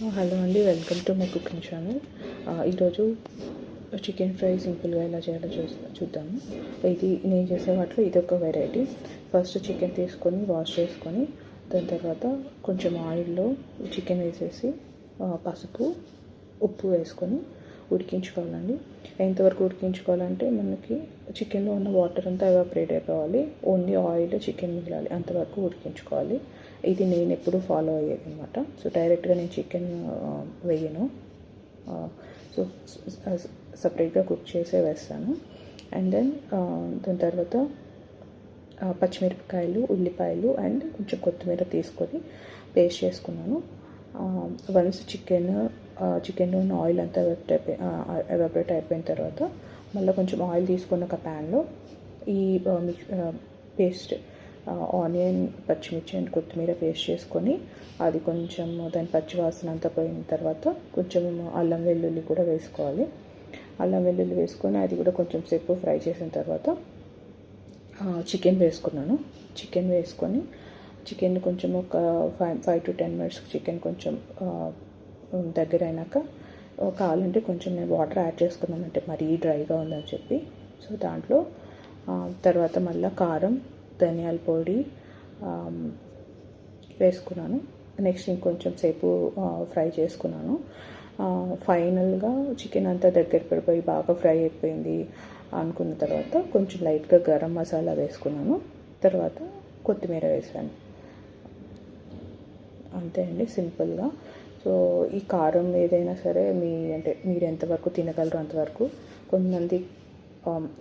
Hello అండి welcome to my cooking channel ఈరోజు chicken fry సింపుల్గా ఎలా చేయాలో చూ చూద్దాము ఇది నేను చేసే వాటిలో ఇది ఒక వెరైటీ ఫస్ట్ చికెన్ తీసుకొని వాష్ చేసుకొని దాని తర్వాత కొంచెం ఆయిల్లో చికెన్ వేసేసి పసుపు ఉప్పు వేసుకొని ఉడికించుకోవాలండి. ఎంతవరకు ఉడికించుకోవాలంటే మనకి చికెన్లో ఉన్న వాటర్ అంతా ఎవాపరేట్ అయిపోవాలి. ఓన్లీ ఆయిల్ చికెన్ మిగిలాలి. అంతవరకు ఉడికించుకోవాలి. ఇది నేను ఎప్పుడు ఫాలో అయ్యేది అనమాట సో డైరెక్ట్గా నేను చికెన్ వేయను. సో సపరేట్గా కుక్ చేసే వేస్తాను. అండ్ దెన్ దాని తర్వాత పచ్చిమిరపకాయలు ఉల్లిపాయలు అండ్ కొంచెం కొత్తిమీర తీసుకొని పేస్ట్ చేసుకున్నాను. వన్స్ చికెన్ చికెన్ నూనె ఆయిల్ అంతా ఎవాపరేట్ అయిపోయి ఎవాపరేట్ అయిపోయిన తర్వాత మళ్ళీ కొంచెం ఆయిల్ తీసుకున్న ఒక ప్యాన్లో ఈ మిక్స్ పేస్ట్ ఆనియన్ పచ్చిమిర్చి అండ్ కొత్తిమీర పేస్ట్ చేసుకొని అది కొంచెం దాని పచ్చివాసన అంతా పోయిన తర్వాత కొంచెం అల్లం వెల్లుల్లి కూడా వేసుకోవాలి. అల్లం వెల్లుల్లి వేసుకొని అది కూడా కొంచెం సేపు ఫ్రై చేసిన తర్వాత చికెన్ వేసుకున్నాను. చికెన్ వేసుకొని చికెన్ కొంచెం ఒక five five to ten minutes chicken కొంచెం దగ్గర అయినాక కావాలంటే కొంచెం నేను వాటర్ యాడ్ చేసుకున్నాను అంటే మరీ డ్రైగా ఉందని చెప్పి. సో దాంట్లో తర్వాత మళ్ళీ కారం ధనియాల పొడి వేసుకున్నాను. నెక్స్ట్ ఇంకొంచెం సేపు ఫ్రై చేసుకున్నాను. ఫైనల్గా చికెన్ అంతా దగ్గర పడిపోయి బాగా ఫ్రై అయిపోయింది అనుకున్న తర్వాత కొంచెం లైట్గా గరం మసాలా వేసుకున్నాను. తర్వాత కొత్తిమీర వేసాను. అంతే అండి సింపుల్గా. సో ఈ కారం ఏదైనా సరే మీ అంటే మీరు ఎంతవరకు తినగలరు అంతవరకు కొంతమంది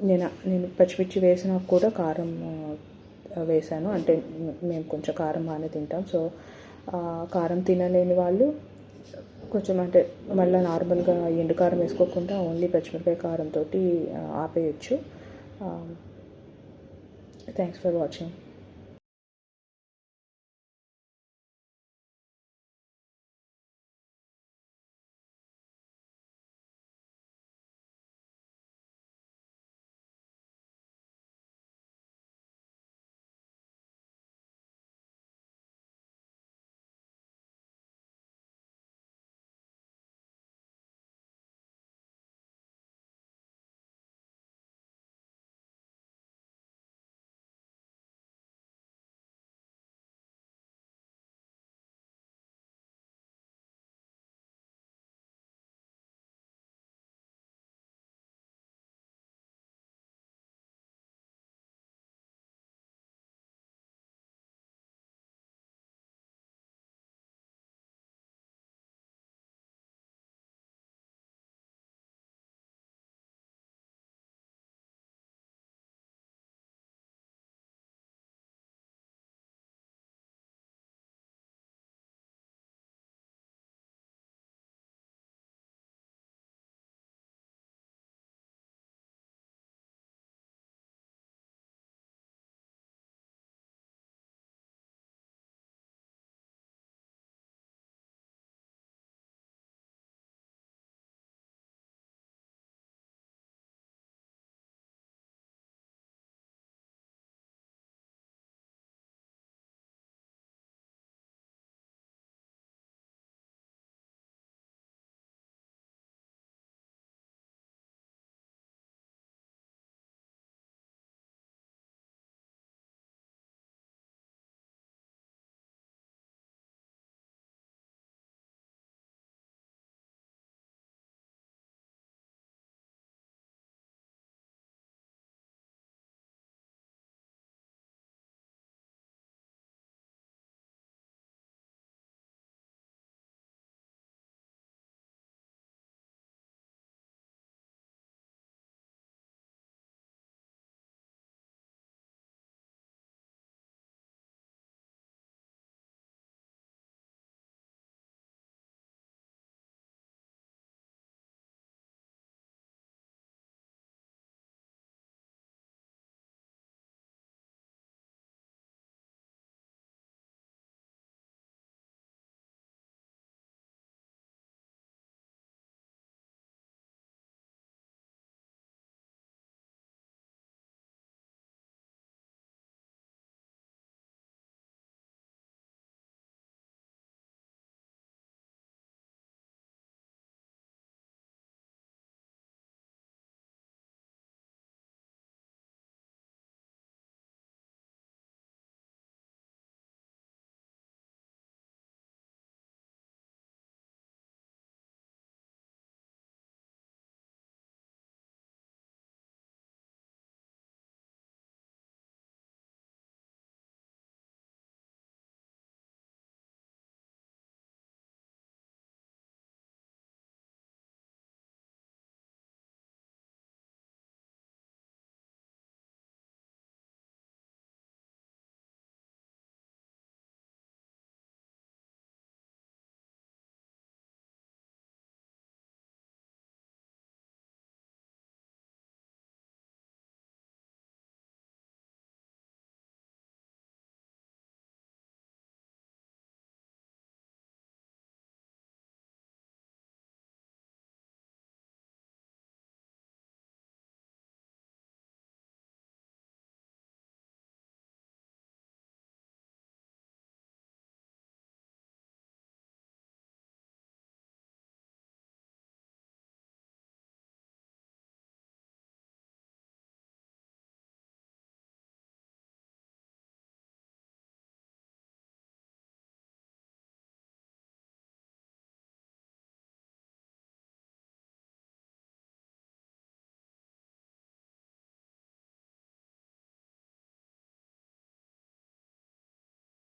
నేను నేను పచ్చిమిర్చి వేసినా కూడా కారం వేశాను వేసాను. అంటే మేము కొంచెం కారం బాగానే తింటాం. సో కారం తినలేని వాళ్ళు కొంచెం అంటే మళ్ళీ నార్మల్గా ఎండు కారం వేసుకోకుండా ఓన్లీ పచ్చిమిరపకాయ కారంతో ఆపేయచ్చు. Thanks for watching.